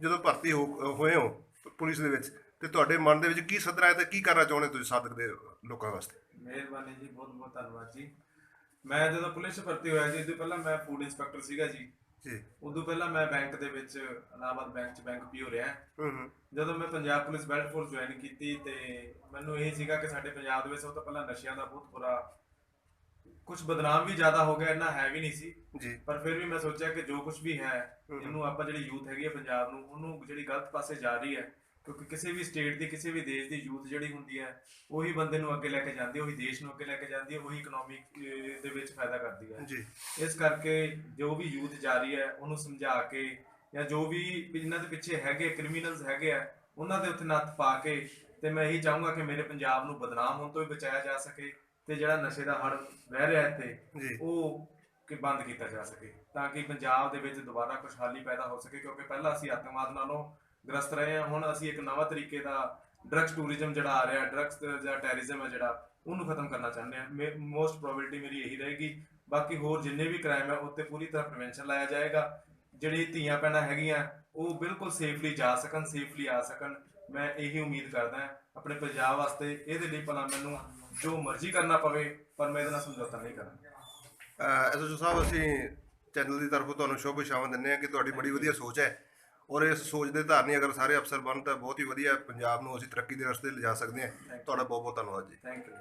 ਜਦੋਂ ਭਰਤੀ ਹੋ ਹੋਏ ਹੋ ਪੁਲਿਸ ਦੇ ਵਿੱਚ ਤੇ ਤੁਹਾਡੇ ਮਨ ਦੇ ਵਿੱਚ ਕੀ ਸਦਰਾ ਹੈ ਤੇ ਕੀ ਕਰਨਾ ਚਾਹੁੰਦੇ ਤੁਸੀਂ ਸਾਧਕ ਦੇ ਲੋਕਾਂ ਵਾਸਤੇ? ਮਿਹਰਬਾਨੀ ਜੀ ਬਹੁਤ ਬਹੁਤ ਧੰਨਵਾਦ ਜੀ। ਮੈਂ ਜਦੋਂ ਪੁਲਿਸ 'ਚ ਭਰਤੀ ਹੋਇਆ ਜੀ ਉਦੋਂ ਪਹਿਲਾਂ ਮੈਂ ਫੂਡ ਇੰਸਪੈਕਟਰ ਸੀਗਾ ਜੀ। ਜੀ। ਉਦੋਂ ਪਹਿਲਾਂ ਮੈਂ ਬੈਂਕ ਦੇ ਵਿੱਚ ਇਲਾਹਾਬਾਦ ਬੈਂਕ 'ਚ ਬੈਂਕ ਪੀਓ ਰਿਹਾ। ਹੂੰ ਹੂੰ। ਜਦੋਂ ਮੈਂ Punjab police belt force join ਕੀਤੀ ਤੇ ਮੈਨੂੰ ਇਹ ਸੀਗਾ ਕਿ ਸਾਡੇ ਪੰਜਾਬ ਦੇ ਵਿੱਚ ਸਭ ਤੋਂ ਪਹਿਲਾਂ ਨਸ਼ਿਆਂ ਦਾ ਬਹੁਤ ਬੁਰਾ ਕੁਝ ਬਦਨਾਮ ਵੀ ਜ਼ਿਆਦਾ ਹੋ ਗਿਆ ਇੰਨਾ ਹੈ ਵੀ ਨਹੀਂ ਸੀ। ਜੀ। ਪਰ ਫਿਰ ਵੀ ਮੈਂ ਸੋਚਿਆ ਕਿ ਜੋ ਕੁਝ ਵੀ ਹੈ। ਇਹਨੂੰ ਆਪਾਂ ਜਿਹੜੀ ਯੂਥ ਹੈਗੀ ਹੈ ਪੰਜਾਬ ਨੂੰ ਉਹਨੂੰ ਜਿਹੜੀ ਗਲਤ ਪਾਸੇ ਜਾ ਰਹੀ ਹੈ ਕਿਉਂਕਿ ਕਿਸੇ ਵੀ ਸਟੇਟ ਦੀ ਕਿਸੇ ਵੀ ਦੇਸ਼ ਦੀ ਯੂਥ ਜਿਹੜੀ ਹੁੰਦੀ ਹੈ ਉਹੀ ਬੰਦੇ ਨੂੰ ਅੱਗੇ ਲੈ ਕੇ ਜਾਂਦੀ ਹੈ ਉਹੀ ਦੇਸ਼ ਨੂੰ ਅੱਗੇ ਲੈ ਕੇ ਜਾਂਦੀ ਹੈ ਉਹੀ ਇਕਨੋਮੀ ਦੇ ਵਿੱਚ ਫਾਇਦਾ ਕਰਦੀ ਹੈ। ਜੀ। ਇਸ ਕਰਕੇ ਜੋ ਵੀ ਯੂਥ ਜਾ ਰਹੀ ਹੈ ਉਹਨੂੰ ਸਮਝਾ ਕੇ ਜਾਂ ਜੋ ਵੀ ਇਹਨਾਂ ਦੇ ਪਿੱਛੇ ਹੈਗੇ ਕ੍ਰਿਮੀਨਲਸ ਹੈਗੇ ਆ ਉਹਨਾਂ ਦੇ ਉੱਤੇ ਨੱਥ ਪਾ ਕੇ ਤੇ ਮੈਂ ਇਹੀ ਚਾਹੂੰਗਾ ਕਿ ਮੇਰੇ ਪੰਜਾਬ ਨੂੰ ਬਦਨਾਮ ਹੋਣ ਤੋਂ ਵੀ ਬਚਾਇਆ ਜਾ ਸਕੇ ਤੇ ਜਿਹੜਾ ਨਸ਼ੇ ਦਾ ਹੜ ਵਹਿ ਰਿਹਾ ਇੱਥੇ ਉਹ ਕਿ ਬੰਦ ਕੀਤਾ ਜਾ ਸਕੇ ਤਾਂ ਕਿ ਪੰਜਾਬ ਦੇ ਵਿੱਚ ਦੁਬਾਰਾ ਖੁਸ਼ਹਾਲੀ ਪੈਦਾ ਹੋ ਸਕੇ ਕਿਉਂਕਿ ਪਹਿਲਾਂ ਅਸੀਂ ਆਤੰਕਵਾਦ ਨਾਲੋਂ ਗ੍ਰਸਤ ਰਹੇ ਹਾਂ ਹੁਣ ਅਸੀਂ ਇੱਕ ਨਵਾਂ ਤਰੀਕੇ ਦਾ ਡਰੱਗਸ ਟੂਰਿਜ਼ਮ ਜਿਹੜਾ ਆ ਰਿਹਾ ਡਰੱਗਸ ਜਾਂ ਟੈਰਰਿਜ਼ਮ ਹੈ ਜਿਹੜਾ ਉਹਨੂੰ ਖਤਮ ਕਰਨਾ ਚਾਹੁੰਦੇ ਹਾਂ। ਮੋਸਟ ਪ੍ਰੋਬੇਬਿਲਟੀ ਮੇਰੀ ਇਹੀ ਰਹੇਗੀ। ਬਾਕੀ ਹੋਰ ਜਿੰਨੇ ਵੀ ਕ੍ਰਾਈਮ ਹੈ ਉੱਤੇ ਪੂਰੀ ਤਰ੍ਹਾਂ ਪ੍ਰੀਵੈਂਸ਼ਨ ਲਾਇਆ ਜਾਏਗਾ। ਜਿਹੜੀ ਧੀਆਂ ਪੈਣਾ ਹੈਗੀਆਂ ਉਹ ਬਿਲਕੁਲ ਸੇਫਲੀ ਜਾ ਸਕਣ ਸੇਫਲੀ ਆ ਸਕਣ। ਮੈਂ ਇਹੀ ਉਮੀਦ ਕਰਦਾ ਹਾਂ ਆਪਣੇ ਪੰਜਾਬ ਵਾਸਤੇ ਇਹਦੇ ਲਈ ਭਲਾ ਮੈਨੂੰ ਜੋ ਮਰਜ਼ੀ ਕਰਨਾ ਪਵੇ ਪਰ ਮੈਂ ਇਹਦੇ ਨਾਲ ਸਮਝੌਤਾ ਨਹੀਂ ਕਰਾਂਗਾ। ਐਸਓਜੀ ਸਾਹਿਬ ਅਸੀਂ ਚੈਨਲ ਦੀ ਤਰਫੋਂ ਤੁਹਾਨੂੰ ਸ਼ੁਭ ਇਛਾਵਾਂ ਦਿੰਦੇ ਹਾਂ ਕਿ ਤੁਹਾਡੀ ਬੜੀ ਵਧੀਆ ਸੋਚ ਹੈ। ਔਰ ਇਸ ਸੋਚ ਦੇ ਧਾਰਨੀ ਅਗਰ ਸਾਰੇ ਅਫਸਰ ਬਣਨ ਤਾਂ ਬਹੁਤ ਹੀ ਵਧੀਆ ਪੰਜਾਬ ਨੂੰ ਅਸੀਂ ਤਰੱਕੀ ਦੇ ਰਸਤੇ ਲਿਜਾ ਸਕਦੇ ਹਾਂ। ਤੁਹਾਡਾ ਬਹੁਤ ਬਹੁਤ ਧੰਨਵਾਦ ਜੀ। Thank you